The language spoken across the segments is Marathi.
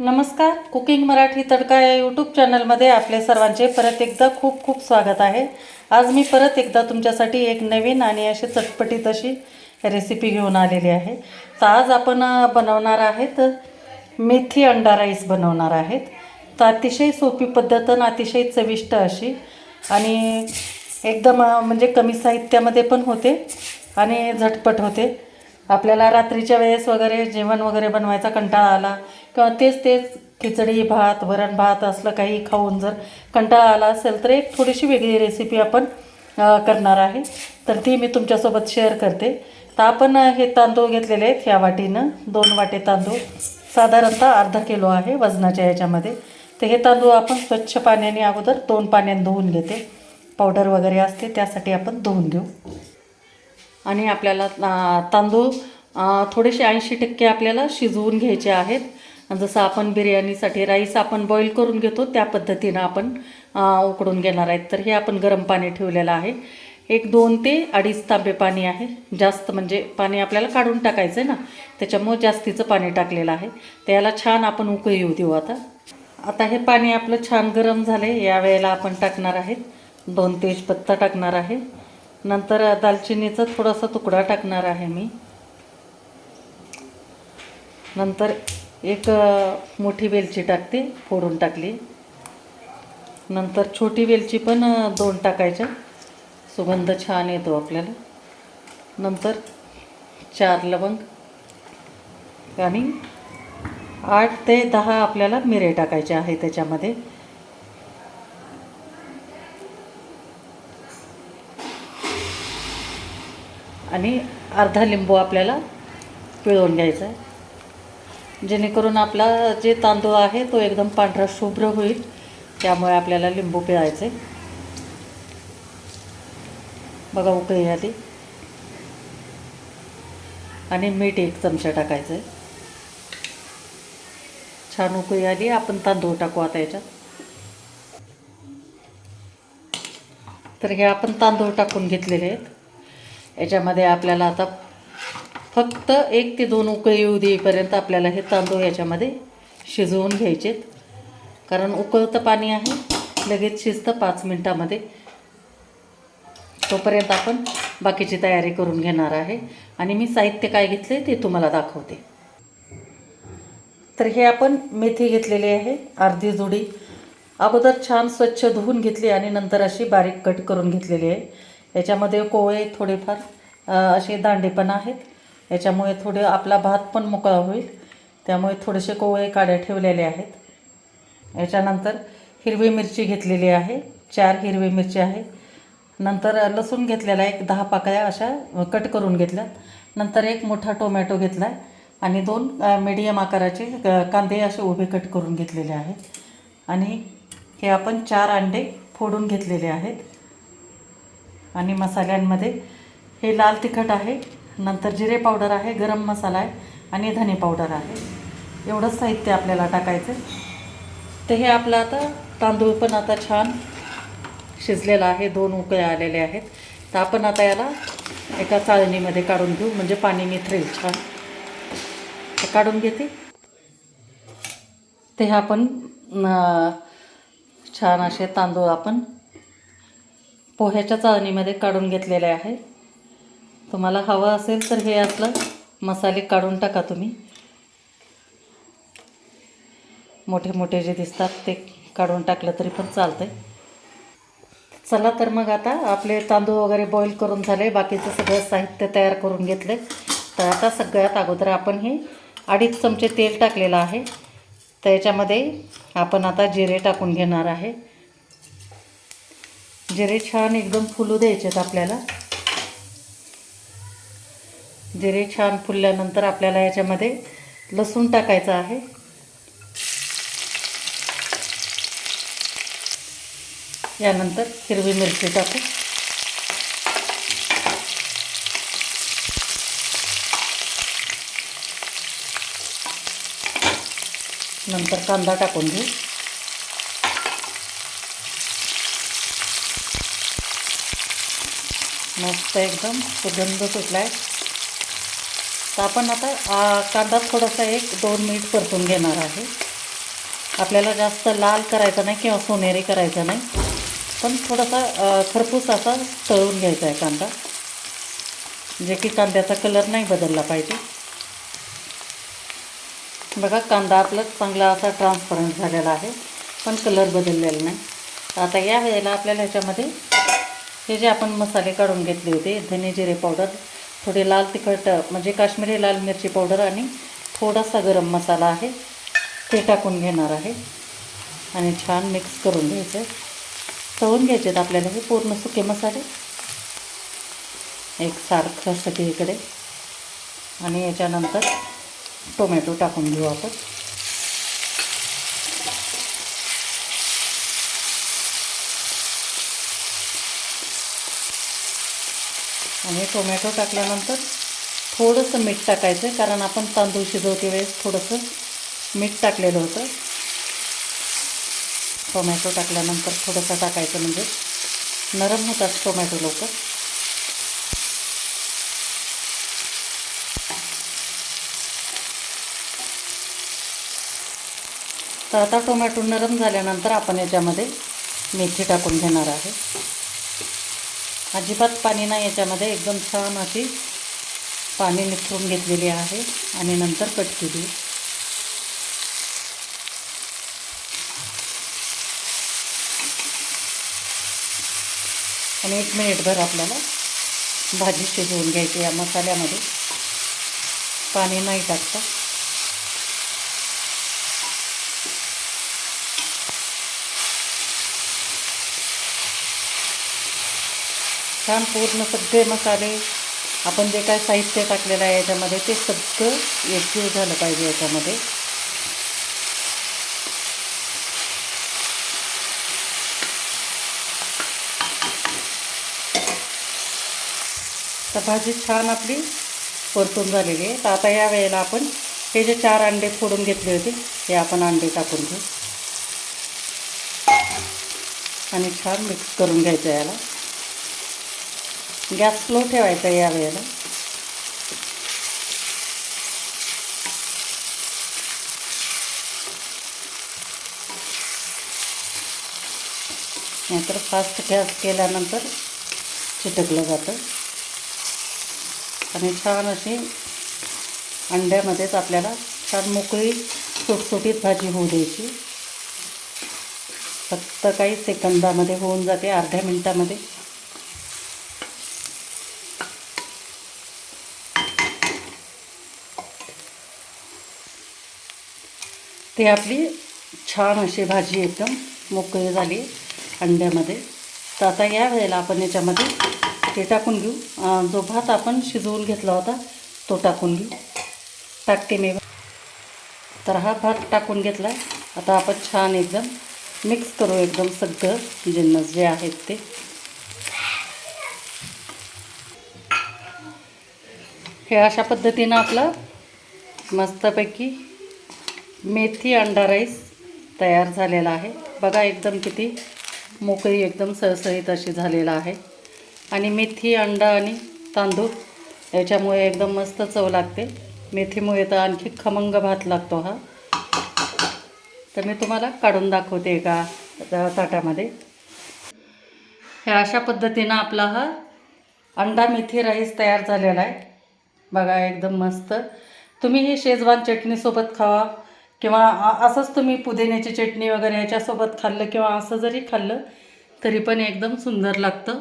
नमस्कार. कुकिंग मराठी तडका या यूट्यूब चॅनलमध्ये आपले सर्वांचे परत एकदा खूप खूप स्वागत आहे. आज मी परत एकदा तुमच्यासाठी एक नवीन आणि अशी चटपटीत अशी रेसिपी घेऊन आलेली आहे. तर आज आपण बनवणार आहेत मेथी अंडा राईस बनवणार आहेत. तर अतिशय सोपी पद्धत आणि अतिशय चविष्ट अशी आणि एकदम म्हणजे कमी साहित्यामध्ये पण होते आणि झटपट होते. आपल्याला रात्रीच्या वेळेस वगैरे जेवण वगैरे बनवायचा कंटाळा आला किंवा तेच तेच खिचडी भात वरण भात असलं काही खाऊन जर कंटाळा आला असेल तर एक थोडीशी वेगळी रेसिपी आपण करणार आहे. तर ती मी तुमच्यासोबत शेअर करते. तर आपण हे तांदूळ घेतलेले आहेत ह्या वाटीनं. दोन वाटे तांदूळ. साधारणतः अर्धा किलो आहे वजनाच्या याच्यामध्ये. तर हे तांदूळ आपण स्वच्छ पाण्याने अगोदर दोन पाण्याने धुवून घेते. पावडर वगैरे असते त्यासाठी आपण धुवून घेऊ आणि आपल्याला तांदूळ थोडेसे ऐंशी टक्के आपल्याला शिजवून घ्यायचे आहेत. जसं आपण बिर्याणीसाठी राईस आपण बॉईल करून घेतो त्या पद्धतीनं आपण उकडून घेणार आहेत. तर हे आपण गरम पाणी ठेवलेलं आहे. एक दोन ते अडीच तांबे पाणी आहे. जास्त म्हणजे पाणी आपल्याला काढून टाकायचं आहे ना त्याच्यामुळे जास्तीचं पाणी टाकलेलं आहे. त्याला छान आपण उकळी येऊ देऊ आता. आता हे पाणी आपलं छान गरम झाले या वेळेला आपण टाकणार आहेत. दोन तेजपत्ता टाकणार आहे. नंतर दालचिनीचा थोडासा तुकडा टाकणार आहे मी. नंतर एक मोठी वेलची टाकते फोडून टाकली. नंतर छोटी वेलची पण दोन टाकायच्या. सुगंध छान येतो आपल्याला. नंतर चार लवंग आणि आठ ते दहा आपल्याला मिरे टाकायचे आहे त्याच्यामध्ये. आणि अर्धा लिंबू आपल्याला पिळवून घ्यायचा आहे. जेणेकरून आपला जे तांदूळ आहे तो एकदम पांढरा शुभ्र होईल. त्यामुळे आपल्याला लिंबू पिळायचे. बघा उकळी आधी आणि मीठ एक चमचा टाकायचं आहे छान उकळी आली. आपण तांदूळ टाकू आता याच्यात. तर हे आपण तांदूळ टाकून घेतलेले आहेत. याच्यामध्ये आपल्याला आता फक्त एक ते दोन उकळी येऊ देईपर्यंत आपल्याला हे तांदूळ याच्यामध्ये शिजवून घ्यायचेत. कारण उकळतं पाणी आहे. लगेच शिजतं पाच मिनटामध्ये. तोपर्यंत आपण बाकीची तयारी करून घेणार आहे. आणि मी साहित्य काय घेतले ते तुम्हाला दाखवते. तर हे आपण मेथी घेतलेली आहे. अर्धी जुडी. अगोदर छान स्वच्छ धुवून घेतली आणि नंतर अशी बारीक कट करून घेतलेली आहे. याच्यामध्ये कोवळे थोडेफार असे दांडे पण आहेत. याच्यामुळे थोडे आपला भात पण मोकळा होईल. त्यामुळे थोडेसे कोवळे काड्या ठेवलेले आहेत. याच्यानंतर हिरवी मिरची घेतलेली आहे. चार हिरवी मिरची आहे. नंतर लसूण घेतलेला एक दहा पाकळ्या अशा कट करून घेतल्यात. नंतर एक मोठा टोमॅटो घेतला आहे आणि दोन मीडियम आकाराचे कांदे असे उभे कट करून घेतलेले आहेत. आणि हे आपण चार अंडे फोडून घेतलेले आहेत. आणि मसाल्यांमध्ये हे लाल तिखट आहे. नंतर जिरे पावडर आहे गरम मसाला आहे आणि धने पावडर आहे. एवढंच साहित्य आपल्याला टाकायचं तर हे आपलं आता तांदूळ पण आता छान शिजलेला आहे दोन उकळे आलेले आहेत. तर आपण आता याला एका चाळणीमध्ये काढून घेऊ म्हणजे पाणी निथरेल छान. काढून घेते. ते हे आपण छान असे तांदूळ आपण पोह्याच्या चाळणीमध्ये काढून घेतलेले आहे. तुम्हाला हवं असेल तर हे असलं मसाले काढून टाका तुम्ही. मोठे मोठे जे दिसतात ते काढून टाकलं तरी पण चालतंय. चला तर मग आता आपले तांदूळ वगैरे बॉईल करून झाले. बाकीचं सगळं साहित्य तयार करून घेतले तर आता सगळ्यात अगोदर आपण हे अडीच चमचे तेल टाकलेलं आहे. तर याच्यामध्ये आपण आता जिरे टाकून घेणार आहे. जिरे छान एकदम फुलू द्यायचेत आपल्याला. जिरे छान फुलल्यानंतर आपल्याला याच्यामध्ये लसूण टाकायचं आहे. यानंतर हिरवी मिरची टाकू. नंतर कांदा टाकून घेऊ. मस्त एकदम सुगंध सुटला आहे आपण आता कांदा थोडासा एक दोन मिनिट परतून घेणार आहे. आपल्याला जास्त लाल करायचा नाही किंवा सोनेरी करायचा नाही. पण थोडासा खरपूस असा तळून घ्यायचा आहे कांदा. जे की कांद्याचा कलर नाही बदलला पाहिजे. बघा कांदा आपला चांगला असा ट्रान्सपरंट झालेला आहे पण कलर बदललेला नाही. आता या वेळेला आपल्याला ह्याच्यामध्ये हे जे आपण मसाले काढून घेतले होते धने जिरे पावडर थोडे लाल तिखट म्हणजे काश्मीरी लाल मिरची पावडर आणि थोडासा गरम मसाला आहे ते टाकून घेणार आहे. आणि छान मिक्स करून घ्यायचं. तळून घ्यायचे आहेत आपल्याला हे पूर्ण सुके मसाले. एक सारखं सगळीकडे आणि याच्यानंतर टोमॅटो टाकून घेऊ आपण. आणि टोमॅटो टाकल्यानंतर थोडंसं मीठ टाकायचं आहे कारण आपण तांदूळ शिजवते वेळेस थोडंसं मीठ टाकलेलं होतं. टोमॅटो टाकल्यानंतर थोडंसं टाकायचं म्हणजे नरम होतात टोमॅटो लवकर. तर आता टोमॅटो नरम झाल्यानंतर आपण याच्यामध्ये मेथी टाकून घेणार आहे. अजिबात पाणी नाही याच्यामध्ये. एकदम छान अशी पाणी निथरून घेतलेली आहे आणि नंतर कट केली. आणि एक मिनिटभर आपल्याला भाजी शिजवून घ्यायची या मसाल्यामध्ये. पाणी नाही टाकता. छान पूर्ण सगळे मसाले आपण जे काय साहित्य टाकलेलं आहे याच्यामध्ये ते सगळं एकजीव झालं पाहिजे याच्यामध्ये. तर भाजी छान आपली परतून झालेली आहे. तर आता या वेळेला आपण हे जे चार अंडे फोडून घेतले होते हे आपण अंडे टाकून घेऊ. आणि छान मिक्स करून घ्यायचं याला. गॅस स्लो ठेवायचा या वेळेला. नाहीतर फास्ट गॅस केल्यानंतर चिटकलं जातं. आणि छान अशी अंड्यामध्येच आपल्याला छान मोकळी सुटसुटीत भाजी होऊ द्यायची. फक्त काही सेकंदामध्ये होऊन जाते अर्ध्या मिनटामध्ये. ते आपली छान अशी भाजी एकदम मोकळी झाली अंड्यामध्ये. तर आता या वेळेला आपण याच्यामध्ये ते टाकून घेऊ. जो भात आपण शिजवून घेतला होता तो टाकून घेऊ. टाकते मी. तर हा भात टाकून घेतला आता आपण छान एकदम मिक्स करू एकदम सगळं जिन्नस जे आहेत ते. हे अशा पद्धतीनं आपलं मस्तपैकी मेथी अंडा राईस तयार झालेला आहे. बघा एकदम किती मोकळी एकदम सळसळीत अशी झालेला आहे. आणि मेथी अंडा आणि तांदूळ याच्यामुळे एकदम मस्त चव लागते. मेथीमुळे तर आणखी खमंग भात लागतो हा. तर मी तुम्हाला काढून दाखवते एका ताटामध्ये. ह्या अशा पद्धतीनं आपला हा अंडा मेथी राईस तयार झालेला आहे. बघा एकदम मस्त. तुम्ही हे शेजवान चटणीसोबत खावा. किंवा असंच तुम्ही पुदिन्याची चटणी वगैरे याच्यासोबत खाल्लं किंवा असं जरी खाल्लं तरी पण एकदम सुंदर लागतं.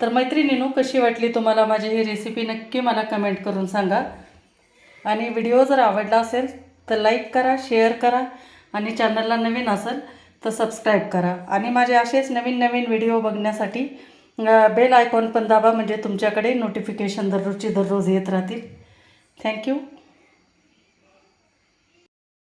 तर मैत्रिणीनो कशी वाटली तुम्हाला माझी ही रेसिपी नक्की मला कमेंट करून सांगा. आणि व्हिडिओ जर आवडला असेल तर लाईक करा शेअर करा. आणि चॅनलला नवीन असेल तर सबस्क्राईब करा. आणि माझे असेच नवीन नवीन व्हिडिओ बघण्यासाठी बेल आयकॉन पण दाबा म्हणजे तुमच्याकडे नोटिफिकेशन दररोजची दररोज येत राहतील. थँक्यू